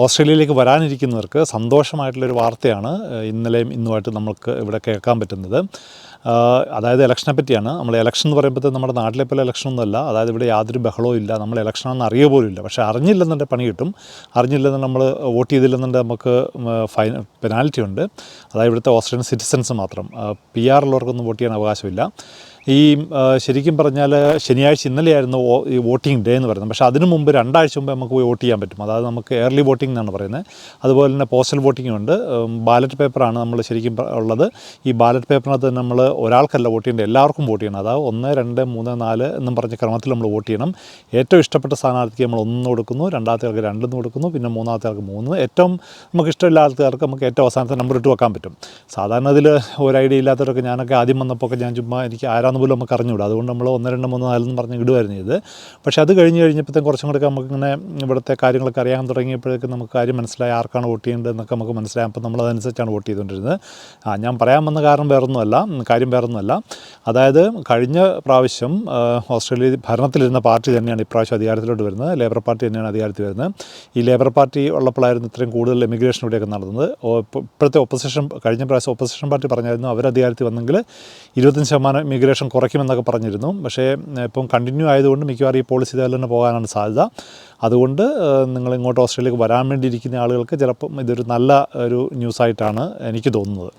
ഓസ്ട്രേലിയയിലേക്ക് വരാനിരിക്കുന്നവർക്ക് സന്തോഷമായിട്ടുള്ളൊരു വാർത്തയാണ് ഇന്നലെയും ഇന്നുമായിട്ട് നമ്മൾക്ക് ഇവിടെ കേൾക്കാൻ പറ്റുന്നത്. അതായത് ഇലക്ഷനെ പറ്റിയാണ്. നമ്മൾ ഇലക്ഷൻ എന്ന് പറയുമ്പോൾ നമ്മുടെ നാട്ടിലെ പോലെ ഇലക്ഷനൊന്നുമല്ല അതായത് ഇവിടെ യാതൊരു ബഹളവും ഇല്ല. നമ്മൾ ഇലക്ഷനാണെന്ന് അറിയ പോലും ഇല്ല. പക്ഷേ അറിഞ്ഞില്ലെന്നുണ്ട് പണി കിട്ടും. അറിഞ്ഞില്ലെന്ന് നമ്മൾ വോട്ട് ചെയ്തില്ലെന്നുണ്ട് നമുക്ക് ഫൈൻ പെനാൽറ്റി ഉണ്ട്. അതായത് ഇവിടുത്തെ ഓസ്ട്രേലിയൻ സിറ്റിസൻസ് മാത്രം. പി ആർ ഉള്ളവർക്കൊന്നും വോട്ട് ചെയ്യാൻ അവകാശമില്ല. ഈ ശരിക്കും പറഞ്ഞാൽ ശനിയാഴ്ച ഇന്നലെയായിരുന്നു ഈ വോട്ടിംഗ് ഡേ എന്ന് പറയുന്നത്. പക്ഷേ അതിനു മുമ്പ് രണ്ടാഴ്ച മുമ്പ് നമുക്ക് പോയി വോട്ട് ചെയ്യാൻ പറ്റും. അതായത് നമുക്ക് എയർലി വോട്ടിംഗ് എന്നാണ് പറയുന്നത്. അതുപോലെ തന്നെ പോസ്റ്റൽ വോട്ടിംഗ് ഉണ്ട്. ബാലറ്റ് പേപ്പറാണ് നമ്മൾ ശരിക്കും ഉള്ളത്. ഈ ബാലറ്റ് പേപ്പറിനകത്ത് നമ്മൾ ഒരാൾക്കല്ല വോട്ട് ചെയ്യേണ്ടത് എല്ലാവർക്കും വോട്ട് ചെയ്യണം. അതായത് ഒന്ന് രണ്ട് മൂന്ന് നാല് എന്നും പറഞ്ഞ ക്രമത്തിൽ നമ്മൾ വോട്ട് ചെയ്യണം. ഏറ്റവും ഇഷ്ടപ്പെട്ട സ്ഥാനാർത്ഥിക്ക് നമ്മൾ ഒന്ന് കൊടുക്കുന്നു രണ്ടാമത്തെ ആൾക്ക് രണ്ടെന്ന് കൊടുക്കുന്നു പിന്നെ മൂന്നാമത്തെ ആൾക്ക് മൂന്ന്. ഏറ്റവും നമുക്ക് ഇഷ്ടമില്ലാത്ത ആൾക്കാർക്ക് നമുക്ക് ഏറ്റവും അവസാനത്തെ നമ്പർ ഇട്ട് വെക്കാൻ പറ്റും. സാധാരണ ഇതിൽ ഒരു ഐഡിയ ഇല്ലാത്തവരൊക്കെ ഞാനൊക്കെ ആദ്യം വന്നപ്പോൾ ഞാൻ ചുമ്മാ എനിക്ക് ആരാന്ന് പോലും നമുക്ക് അറിഞ്ഞുകൂടാ. അതുകൊണ്ട് നമ്മൾ ഒന്ന് രണ്ട് മൂന്ന് നാലെന്ന് പറഞ്ഞ് ഇടുമായിരുന്നു ഇത്. പക്ഷേ അത് കഴിഞ്ഞ് കഴിഞ്ഞപ്പോഴത്തേക്കും കുറച്ചും കൂടെ നമുക്കിങ്ങനെ ഇവിടുത്തെ കാര്യങ്ങളൊക്കെ അറിയാൻ തുടങ്ങിയപ്പോഴേക്കും നമുക്ക് കാര്യം മനസ്സിലായി. ആർക്കാണ് വോട്ട് ചെയ്യേണ്ടത് എന്നൊക്കെ നമുക്ക് മനസ്സിലായി. അപ്പോൾ നമ്മൾ അതനുസരിച്ചാണ് വോട്ട് ചെയ്തുകൊണ്ടിരുന്നത്. ആ ഞാൻ പറയാൻ വന്ന കാരണം വേറൊന്നുമല്ല. കാര്യം വേറൊന്നുമല്ല. അതായത് കഴിഞ്ഞ പ്രാവശ്യം ഓസ്ട്രേലിയ ഭരണത്തിലിരുന്ന പാർട്ടി തന്നെയാണ് ഇപ്രാവശ്യം അധികാരത്തിലോട്ട് വരുന്നത്. ലേബർ പാർട്ടി തന്നെയാണ് അധികാരത്തിൽ വരുന്നത്. ഈ ലേബർ പാർട്ടി ഉള്ളപ്പോഴായിരുന്നു ഇത്രയും കൂടുതൽ എമിഗ്രേഷൻ ഇവിടെയൊക്കെ നടന്നത്. ഇപ്പോഴത്തെ ഒപ്പോസിഷൻ കഴിഞ്ഞ പ്രാവശ്യം ഒപ്പോസിഷൻ പാർട്ടി പറഞ്ഞായിരുന്നു അവർ അധികാരത്തിൽ വന്നെങ്കിൽ ഇരുപത്തഞ്ച് ശതമാനം ഇമിഗ്രേഷൻ കുറയ്ക്കുമെന്നൊക്കെ പറഞ്ഞിരുന്നു. പക്ഷേ ഇപ്പം കണ്ടിന്യൂ ആയതുകൊണ്ട് മിക്കവാറും ഈ പോളിസി ഇതുപോലെ തന്നെ പോകാനാണ് സാധ്യത. അതുകൊണ്ട് നിങ്ങൾ ഇങ്ങോട്ട് ഓസ്ട്രേലിയക്ക് വരാൻ വേണ്ടിയിരിക്കുന്ന ആളുകൾക്ക് ചിലപ്പം ഇതൊരു നല്ല ഒരു ന്യൂസായിട്ടാണ് എനിക്ക് തോന്നുന്നത്.